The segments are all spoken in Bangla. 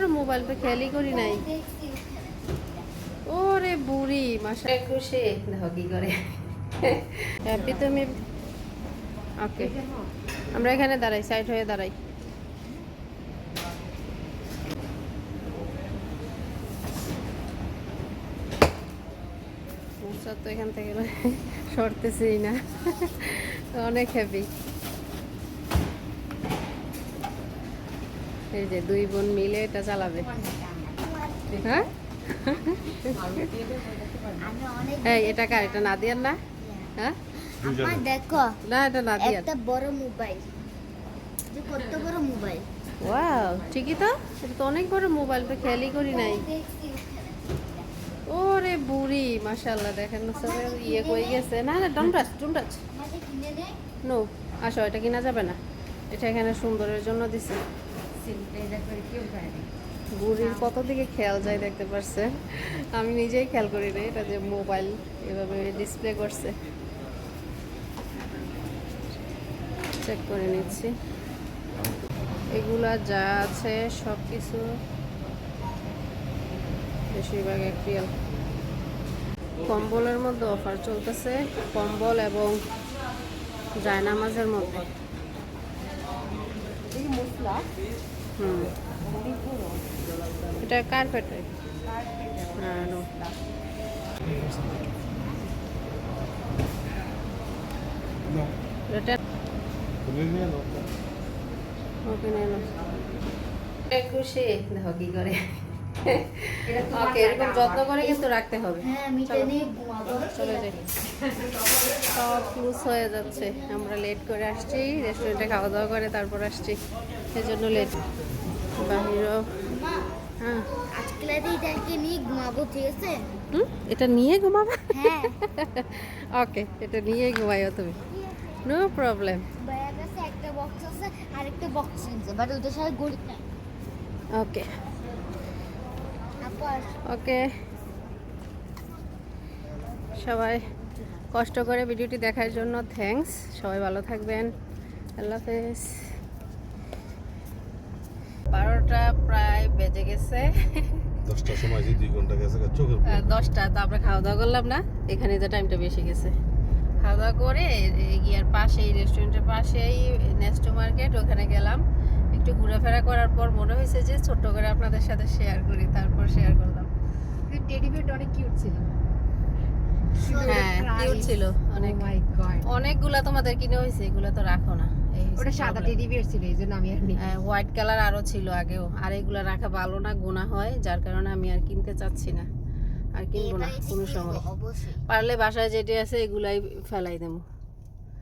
বড় মোবাইল পে খেয়ালই করি নাই। ওরে বুড়ি মাসা খুশি দেখো কি করে। হ্যাপি তুমি ওকে। আমরা এখানে দাঁড়াই সাইড হয়ে দাঁড়াই। তো এখান থেকে সরতেছেই না। অনেক হ্যাপি এই যে দুই বোন মিলে এটা চালাবে। হ্যাঁ? এটা কার? এটা নাদিয়ার না? হ্যাঁ? দেখো না এটা নাদিয়ার। একটা বড় মোবাইল। যে কত বড় মোবাইল। ওয়াও ঠিকই তো? এটা তো অনেক বড় মোবাইল পে খেয়ালই করি নাই। ওরে বুড়ি মাশাআল্লাহ দেখেন না সবাই ইয়ে কই গেছে। না না don't touch don't touch no আসো এটা কিনা যাবে না। এটা এখানে সুন্দরের জন্য দিছে। বুড়ির কত দিকে খেয়াল যায় দেখতে পারছে আমি নিজেই খেয়াল করি রে এটা যে মোবাইল এভাবে ডিসপ্লে করছে। চেক করে নিচ্ছি। এগুলা যা আছে সব কিছু বেশিরভাগ এপ্রিল কম্বলের মধ্যে অফার চলতেছে কম্বল এবং জায়নামাজের মধ্যে। হুম। এটা হ্যাঁ নো এটা ওকে নেন খুশি দেখো কি করে। ওকে এরকম যত্ন করে কিন্তু রাখতে হবে। হ্যাঁ চলো। যাই। সব হয়ে যাচ্ছে। আমরা লেট করে আসছি রেস্টুরেন্টে খাওয়া দাওয়া করে তারপর আসছি। সেজন্য লেট বাহিরও হ্যাঁ। আজকে এটাকে নিয়ে ঘুমাবো ঠিক আছে? হুম? এটা নিয়ে ঘুমাবা? হ্যাঁ। ওকে এটা নিয়ে ঘুমাইও তুমি। নো প্রবলেম ভাইয়ের কাছে একটা বক্স আছে আর একটা বক্স আছে বাট সাথে না ওকে ওকে সবাই কষ্ট করে ভিডিওটি দেখার জন্য থ্যাঙ্কস সবাই ভালো থাকবেন। আল্লাহ হাফেজ। বারোটা প্রায় বেজে গেছে। দশটার সময় যে দুই ঘণ্টা গেছে চোখের দশটা তো আমরা খাওয়া দাওয়া করলাম না এখানে যে টাইমটা বেশি গেছে। খাওয়া দাওয়া করে গিয়ার পাশেই রেস্টুরেন্টের পাশেই নেস্টো মার্কেট ওখানে গেলাম। একটু ঘোরাফেরা করার পর মনে হয়েছে যে ছোট্ট করে আপনাদের সাথে শেয়ার করি তারপর শেয়ার করলাম। টেডি বিয়ারটা অনেক কিউট ছিল। হ্যাঁ কিউট ছিল অনেক। অনেকগুলা তোমাদের কিনে হয়েছে এগুলো তো রাখো না। ওটা সাদা টেডি বিয়ার ছিল এই জন্য আমি আর নিই। হোয়াইট কালার আরও ছিল আগেও। আর এগুলো রাখা ভালো না গোনা হয় যার কারণে আমি আর কিনতে চাচ্ছি না। আর কিনবো না কোনো সময়। পারলে বাসায় যেটি আছে এগুলাই ফেলাই দেবো।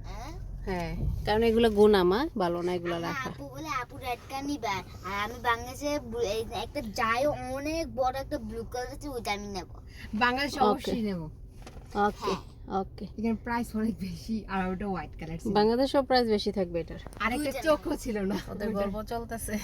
হ্যাঁ? হ্যাঁ কারণ এগুলো গোনা মা ভালো না এগুলো রাখা। আপু বলে আপু রেড কার নিবা। আর আমি বাংলাদেশে একটা যায় অনেক বড় একটা ব্লু কালার আছে ওইটা আমি নেব। বাংলাদেশ. অবশ্যই নেব। ওকে ওকে এখানে প্রাইস অনেক বেশি আর ওটা হোয়াইট কালার বাংলাদেশেও প্রাইস বেশি থাকবে এটার। আরেকটা চোখও ছিল না। ওদের গল্প চলতেছে।